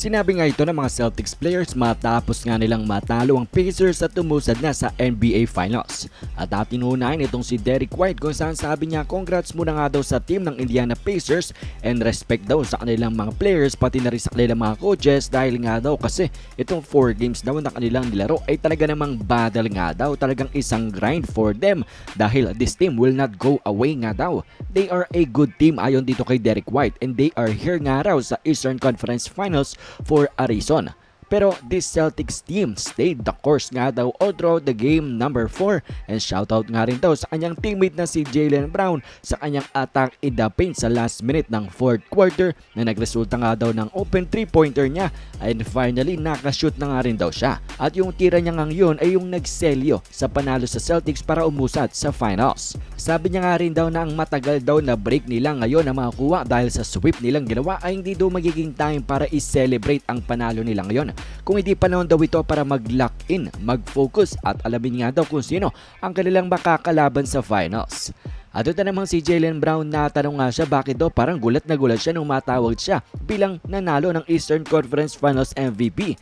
Sinabi nga ito ng mga Celtics players matapos nga nilang matalo ang Pacers at tumusad na sa NBA Finals. At ating unahin itong si Derek White kung saan sabi niya congrats muna nga daw sa team ng Indiana Pacers and respect daw sa kanilang mga players pati na rin sa kanilang mga coaches dahil nga daw kasi itong 4 games daw na kanilang nilaro ay talaga namang battle nga daw talagang isang grind for them dahil this team will not go away nga daw. They are a good team ayon dito kay Derek White and they are here nga raw sa Eastern Conference Finals for a reason. Pero this Celtics team stayed the course nga daw all throughout the game number 4 and shoutout nga rin daw sa kanyang teammate na si Jalen Brown sa kanyang attack in the paint sa last minute ng fourth quarter na nagresulta nga daw ng open 3-pointer niya and finally nakashoot na nga rin daw siya. At yung tira niya nga yun ay yung nagselyo sa panalo sa Celtics para umusad sa finals. Sabi niya nga rin daw na ang matagal daw na break nila ngayon na makakuha dahil sa sweep nilang ginawa ay hindi daw magiging time para i-celebrate ang panalo nila ngayon. Kung hindi panahon daw ito para mag-lock in, mag-focus at alamin nga daw kung sino ang kanilang makakalaban sa finals. At ito namang si Jalen Brown natanong nga siya bakit daw parang gulat na gulat siya nung matawag siya bilang nanalo ng Eastern Conference Finals MVP.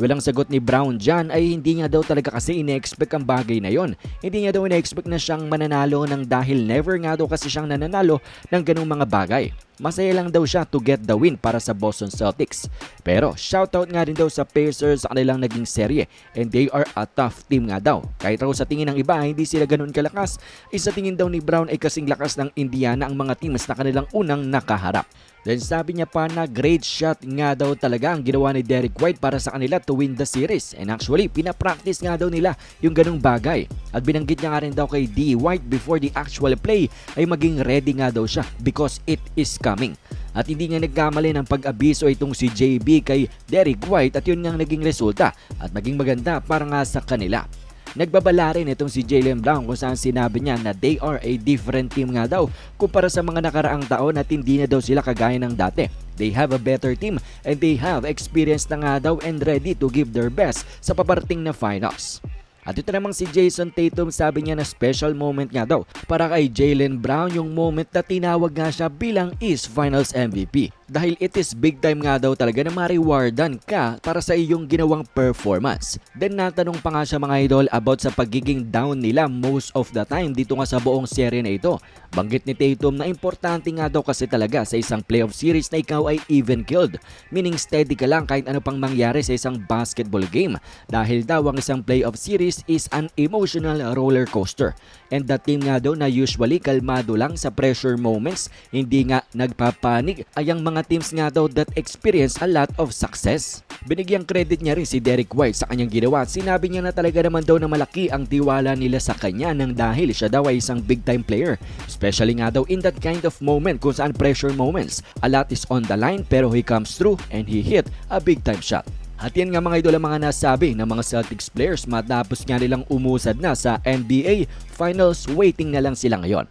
Walang sagot ni Brown dyan ay hindi nga daw talaga kasi ine-expect ang bagay na yon. Hindi niya daw ine-expect na siyang mananalo ng dahil never nga daw kasi siyang nananalo ng ganung mga bagay. Masaya lang daw siya to get the win para sa Boston Celtics. Pero shoutout nga rin daw sa Pacers sa kanilang naging serye and they are a tough team nga daw. Kahit raw sa tingin ng iba hindi sila ganun kalakas, isa tingin daw ni Brown ay kasing lakas ng Indiana ang mga teams na kanilang unang nakaharap. Then sabi niya pa na great shot nga daw talaga ang ginawa ni Derek White para sa kanila to win the series. And actually, pinapractice nga daw nila yung ganung bagay. At binanggit niya nga rin daw kay D. White before the actual play ay maging ready nga daw siya because it is coming. At hindi nga nagkamali ng pag-abiso itong si JB kay Derek White at yun nga naging resulta at maging maganda para nga sa kanila. Nagbabala rin itong si Jalen Brown kung saan sinabi niya na they are a different team nga daw kumpara sa mga nakaraang taon at hindi na daw sila kagaya ng dati. They have a better team and they have experience na nga daw and ready to give their best sa paparating na finals. At ito namang si Jason Tatum sabi niya na special moment nga daw para kay Jalen Brown yung moment na tinawag nga siya bilang East Finals MVP. Dahil it is big time nga daw talaga na ma-rewardan ka para sa iyong ginawang performance. Then natanong pa nga siya mga idol about sa pagiging down nila most of the time dito nga sa buong serye na ito. Banggit ni Tatum na importante nga daw kasi talaga sa isang playoff series na ikaw ay even killed. Meaning steady ka lang kahit ano pang mangyari sa isang basketball game. Dahil daw ang isang playoff series is an emotional roller coaster. And the team nga daw na usually kalmado lang sa pressure moments, hindi nga nagpapanig ay ang teams nga daw that experience a lot of success. Binigyang credit niya rin si Derek White sa kanyang ginawa at sinabi niya na talaga naman daw na malaki ang tiwala nila sa kanya nang dahil siya daw ay isang big time player. Especially nga daw in that kind of moment kung saan pressure moments. A lot is on the line pero he comes through and he hit a big time shot. At yan nga mga idol ang mga nasabi ng mga Celtics players matapos nga nilang umusad na sa NBA Finals waiting na lang sila ngayon.